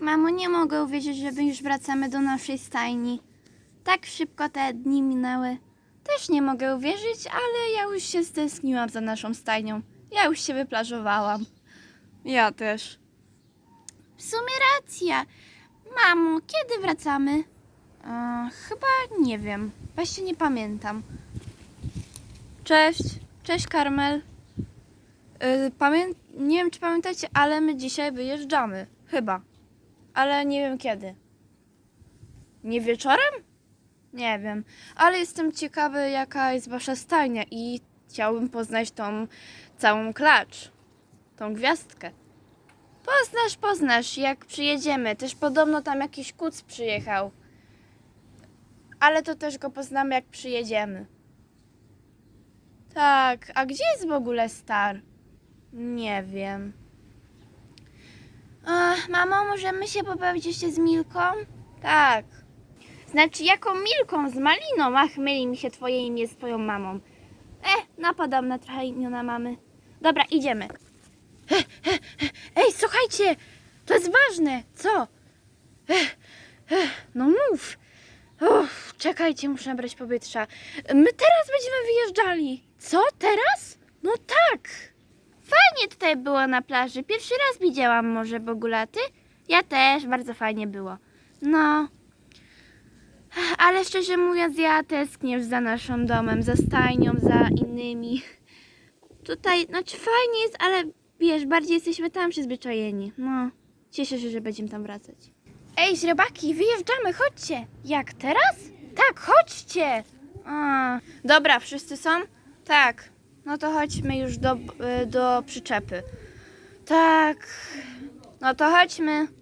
Mamo, nie mogę uwierzyć, że my już wracamy do naszej stajni. Tak szybko te dni minęły. Też nie mogę uwierzyć, ale ja już się stęskniłam za naszą stajnią. Ja już się wyplażowałam. Ja też. W sumie racja. Mamo, kiedy wracamy? E, chyba nie wiem. Właśnie nie pamiętam. Cześć. Cześć, Karmel. Yy, pamię... Nie wiem, czy pamiętacie, ale my dzisiaj wyjeżdżamy. Chyba. Ale nie wiem kiedy. Nie wieczorem? Nie wiem. Ale jestem ciekawy, jaka jest wasza stajnia i chciałbym poznać tą całą klacz. Tą gwiazdkę. Poznasz, poznasz, jak przyjedziemy. Też podobno tam jakiś kuc przyjechał. Ale to też go poznamy, jak przyjedziemy. Tak, a gdzie jest w ogóle Star? Nie wiem. Ach, mamo, możemy się pobawić jeszcze z Milką? Tak. Znaczy, jaką Milką? Z Maliną? Ach, myli mi się twoje imię z twoją mamą. E, napadam na trochę imiona mamy. Dobra, idziemy. Ej, słuchajcie, to jest ważne. Co? Ech, ech, no mów. Czekajcie, muszę nabrać powietrza. My teraz będziemy wyjeżdżali. Co, teraz? No tak. Fajnie tutaj było na plaży. Pierwszy raz widziałam morze Bogulaty. Ja też, bardzo fajnie było. No. Ale szczerze mówiąc, ja tęsknię za naszym domem, za stajnią, za innymi. Tutaj, znaczy fajnie jest, ale wiesz, bardziej jesteśmy tam przyzwyczajeni. No, cieszę się, że będziemy tam wracać. Ej, źrebaki, wyjeżdżamy, chodźcie. Jak, teraz? Tak, chodźcie. A, dobra, wszyscy są? Tak. No to chodźmy już do, y, do przyczepy. Tak. No to chodźmy.